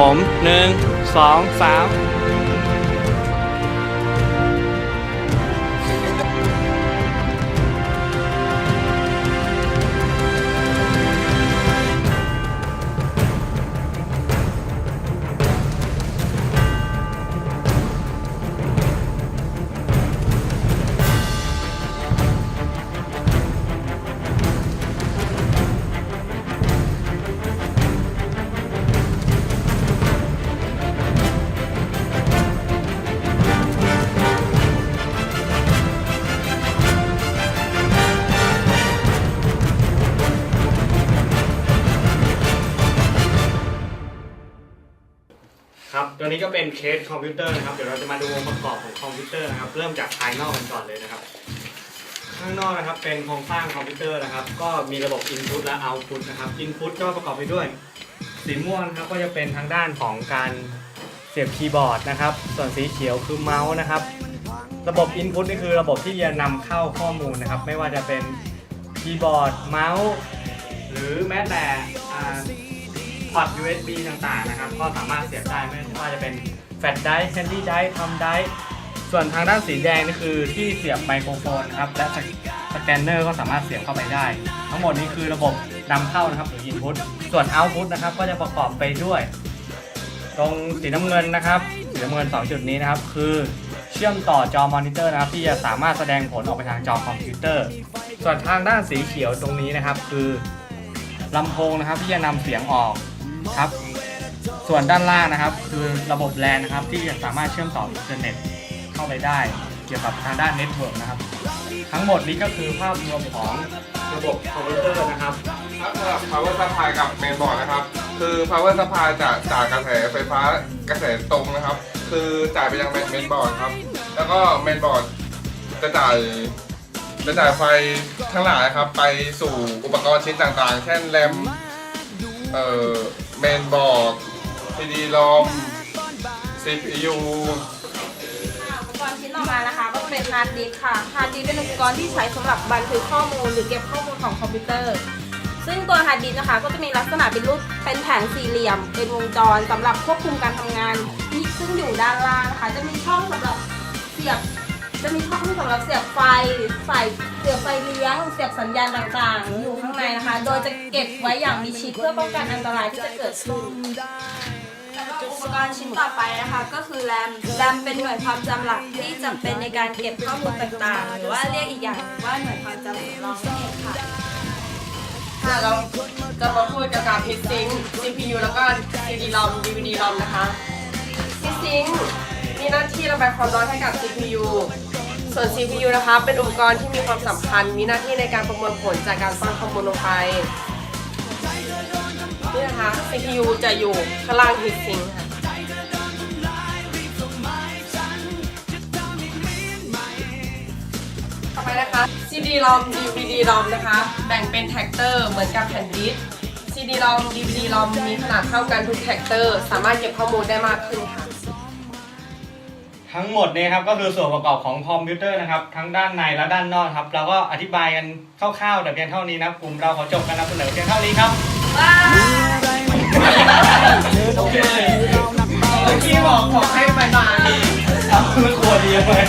ผมหนึ่งสองสาม ครับ ตัวนี้ก็เป็นเคสคอมพิวเตอร์นะครับ เดี๋ยวเราจะมาดูองค์ประกอบของคอมพิวเตอร์นะครับ เริ่มจากภายนอกกันก่อนเลยนะครับ ข้างนอกนะครับ เป็นโครงสร้างคอมพิวเตอร์นะครับ ก็มีระบบ Input และ Output นะครับ Input ก็ประกอบไปด้วย สีม่วงนะครับ ก็จะเป็นทางด้านของการเสียบคีย์บอร์ดนะครับ ส่วนสีเขียวคือเมาส์นะครับ ระบบ Input นี่คือระบบที่จะนำเข้าข้อมูลนะครับ ไม่ว่าจะเป็นคีย์บอร์ด เมาส์ หรือแม้แต่ พอร์ต USB ต่างๆนะครับ ก็สามารถเสียบได้ไม่ว่าจะเป็นแฟลชไดร์แคนดี้ไดร์ทำไดร์ส่วนทางด้านสีแดงนี่คือที่เสียบไมโครโฟนนะครับและสแกนเนอร์ก็สามารถเสียบเข้าไปได้ ทั้งหมดนี้คือระบบนำเข้านะครับหรือ Input ส่วน Output นะครับก็จะประกอบไปด้วย ตรงสีน้ำเงินนะครับสีน้ำเงิน 2 จุดนี้นะครับ คือเชื่อมต่อจอมอนิเตอร์นะครับที่จะสามารถแสดงผลออกไปทางจอคอมพิวเตอร์ ส่วนทางด้านสีเขียวตรงนี้นะครับ คือลำโพงนะครับที่จะนำเสียงออก ครับ ส่วนด้านล่างนะครับ คือระบบแลนนะครับ ที่จะสามารถเชื่อมต่ออินเทอร์เน็ตเข้าไปได้ เกี่ยวกับทางด้านเน็ตเวิร์กนะครับ ทั้งหมดนี้ก็คือภาพรวมของระบบคอมพิวเตอร์นะครับ ครับสำหรับ power supply กับ main board นะครับ คือ power supply จะจ่ายกระแสไฟฟ้ากระแสตรงนะครับ คือจ่ายไปยัง main board ครับ แล้วก็ main board จะจ่ายจะจ่ายไฟทั้งหลายครับ ไปสู่อุปกรณ์ชิ้นต่างๆ เช่นแรมเอ่อ main board CD ROM CPU อุปกรณ์ชิ้นต่อมานะคะก็เป็นฮาร์ดดิสก์ค่ะฮาร์ดดิสก์เป็นอุปกรณ์ที่ใช้สำหรับบันทึกข้อมูลหรือเก็บข้อมูลของคอมพิวเตอร์ ซึ่งตัวฮาร์ดดิสก์นะคะ ก็จะมีลักษณะเป็นรูปเป็นแผงสี่เหลี่ยม เป็นวงจรสำหรับควบคุมการทำงานมีซึ่งอยู่ด้านล่างนะคะ จะมีช่องสำหรับเสียบ จะมีช่องสำหรับเสียบ เสียบไฟเลี้ยงเสียบสัญญาณต่างๆ อยู่ข้างในนะคะ โดยจะเก็บไว้อย่างมีชิดเพื่อป้องกันอันตรายที่จะเกิดขึ้นแล้วก็อุปกรณ์ชิ้นต่อไปนะคะก็คือแรม แรมเป็นหน่วยความจำหลักที่จำเป็นในการเก็บข้อมูลต่างๆ หรือว่าเรียกอีกอย่างหนึ่งว่าหน่วยความจำสำรองนั่นเองค่ะ ค่ะเราจะมาพูดเกี่ยวกับ heat sink CPU แล้วก็ CD-ROM DVD-ROM นะคะ heat sink มีหน้าที่ระบายความร้อนให้กับ CPU ส่วน CPU นะคะเป็นอุปกรณ์ที่มีความสำคัญ มีหน้าที่ในการประมวลผลจากการป้อนข้อมูลลงไปนี่นะคะ CPU จะอยู่ข้างล่าง heat sink ค่ะต่อไปนะคะ CD-ROM DVD-ROM นะคะ แบ่งเป็นแท็กเตอร์เหมือนกับแผ่นดิส CD-ROM DVD-ROM มีขนาดเท่ากันทุกแท็กเตอร์ สามารถเก็บข้อมูลได้มากขึ้นค่ะ ทั้งหมดนี้ครับก็คือส่วนประกอบของคอมพิวเตอร์นะครับทั้งด้านในและด้านนอกครับเราก็อธิบายกันคร่าวๆแต่เพียงเท่านี้นะครับกลุ่มเราขอจบกันนำเสนอเพียงเท่านี้ครับโอเคเมื่อกี้บอกบอกให้ไปมาเอาครัวดีเลย